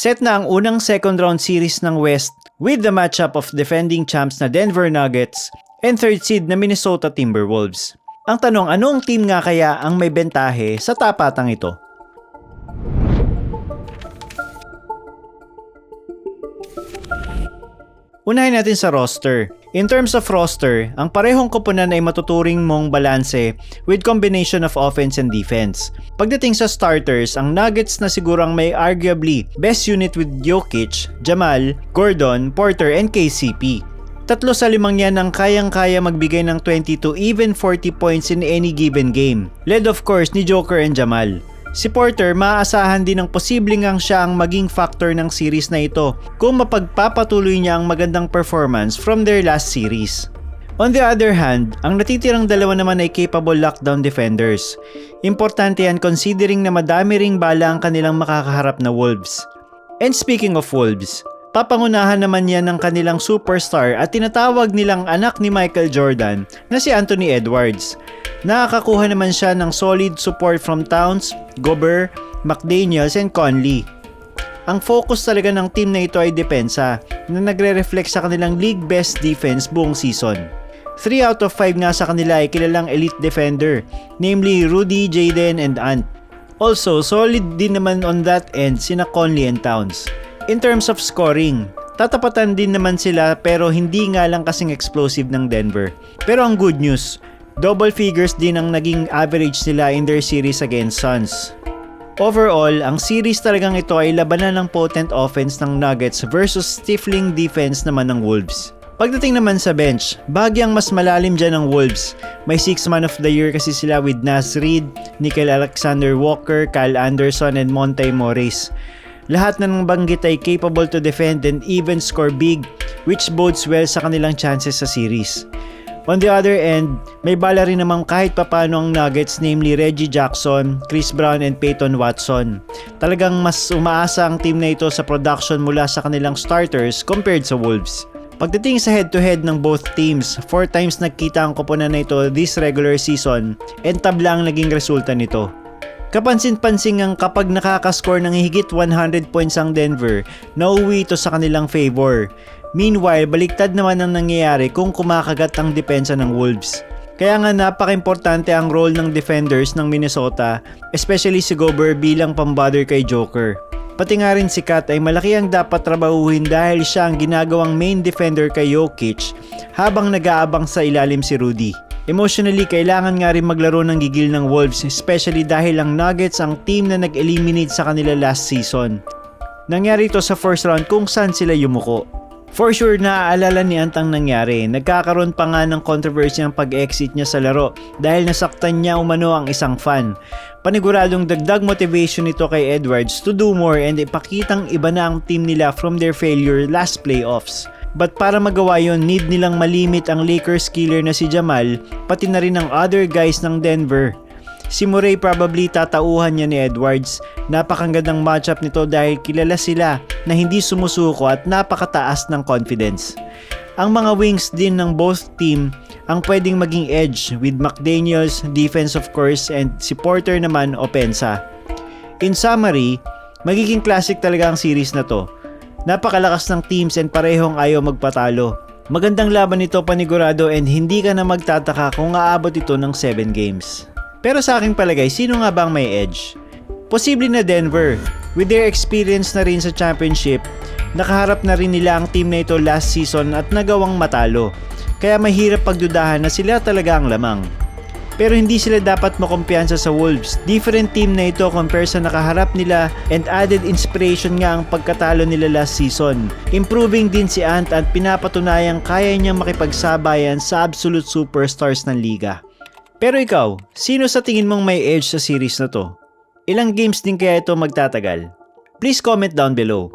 Set na ang unang second round series ng West with the matchup of defending champs na Denver Nuggets and third seed na Minnesota Timberwolves. Ang tanong, anong team nga kaya ang may bentahe sa tapatang ito? Unahin natin sa roster. In terms of roster, ang parehong koponan ay matuturing mong balanse with combination of offense and defense. Pagdating sa starters, ang Nuggets na siguro ang may arguably best unit with Jokic, Jamal, Gordon, Porter, and KCP. Tatlo sa limang yan ang kayang-kaya magbigay ng 20 to even 40 points in any given game. Led of course ni Joker and Jamal. Si Porter maaasahan din ng posibleng ang siya ang maging factor ng series na ito kung mapagpapatuloy niya ang magandang performance from their last series. On the other hand, ang natitirang dalawa naman ay capable lockdown defenders. Importante yan considering na madami ring bala ang kanilang makakaharap na Wolves. And speaking of Wolves, papangunahan naman yan ng kanilang superstar at tinatawag nilang anak ni Michael Jordan na si Anthony Edwards. Nakakakuha naman siya ng solid support from Towns, Gobert, McDaniels, and Conley. Ang focus talaga ng team na ito ay depensa na nagre-reflect sa kanilang league best defense buong season. 3 out of 5 nga sa kanila ay kilalang elite defender, namely Rudy, Jaden, and Ant. Also, solid din naman on that end sina Conley and Towns. In terms of scoring, tatapatan din naman sila pero hindi nga lang kasing explosive ng Denver. Pero ang good news, double figures din ang naging average nila in their series against Suns. Overall, ang series talagang ito ay labanan ng potent offense ng Nuggets versus stifling defense naman ng Wolves. Pagdating naman sa bench, bagyang mas malalim dyan ng Wolves. May 6 man of the year kasi sila with Nas Reed, Nickel Alexander Walker, Kyle Anderson, and Monte Morris. Lahat na ng banggit ay capable to defend and even score big, which bodes well sa kanilang chances sa series. On the other end, may bala rin naman kahit papano ang Nuggets namely Reggie Jackson, Chris Brown and Peyton Watson. Talagang mas umaasa ang team na ito sa production mula sa kanilang starters compared sa Wolves. Pagdating sa head-to-head ng both teams, 4 times nagkita ang koponan na ito this regular season and tabla ang naging resulta nito. Kapansin-pansin ang kapag nakakascore ng higit 100 points ang Denver, nauwi ito sa kanilang favor. Meanwhile, baliktad naman ang nangyayari kung kumakagat ang depensa ng Wolves. Kaya nga napaka-importante ang role ng defenders ng Minnesota, especially si Gobert bilang pambother kay Joker. Pati nga rin si Kat ay malaki ang dapat trabahuhin dahil siya ang ginagawang main defender kay Jokic habang nag-aabang sa ilalim si Rudy. Emotionally, kailangan nga rin maglaro ng gigil ng Wolves especially dahil ang Nuggets ang team na nag-eliminate sa kanila last season. Nangyari ito sa first round kung saan sila yumuko. For sure, naaalala ni Ant ang nangyari. Nagkakaroon pa nga ng controversy ang pag-exit niya sa laro dahil nasaktan niya umano ang isang fan. Paniguradong dagdag motivation nito kay Edwards to do more and ipakitang iba na ang team nila from their failure last playoffs. But para magawa yon, need nilang malimit ang Lakers killer na si Jamal, pati na rin ang other guys ng Denver. Si Murray probably tatauhan niya ni Edwards. Napakagandang matchup nito dahil kilala sila na hindi sumusuko at napakataas ng confidence. Ang mga wings din ng both team ang pwedeng maging edge with McDaniels, defense of course, and si Porter naman opensa. In summary, magiging classic talaga ang series na to. Napakalakas ng teams and parehong ayaw magpatalo. Magandang laban ito panigurado and hindi ka na magtataka kung aabot ito ng 7 games. Pero sa aking palagay, sino nga bang may edge? Posible na Denver. With their experience na rin sa championship, nakaharap na rin nila ang team na ito last season at nagawang matalo. Kaya mahirap pagdudahan na sila talaga ang lamang. Pero hindi sila dapat makumpiyansa sa Wolves. Different team na ito compare sa nakaharap nila and added inspiration nga ang pagkatalo nila last season. Improving din si Ant at pinapatunayang kaya niyang makipagsabayan sa absolute superstars ng liga. Pero ikaw, sino sa tingin mong may edge sa series na to? Ilang games din kaya ito magtatagal? Please comment down below.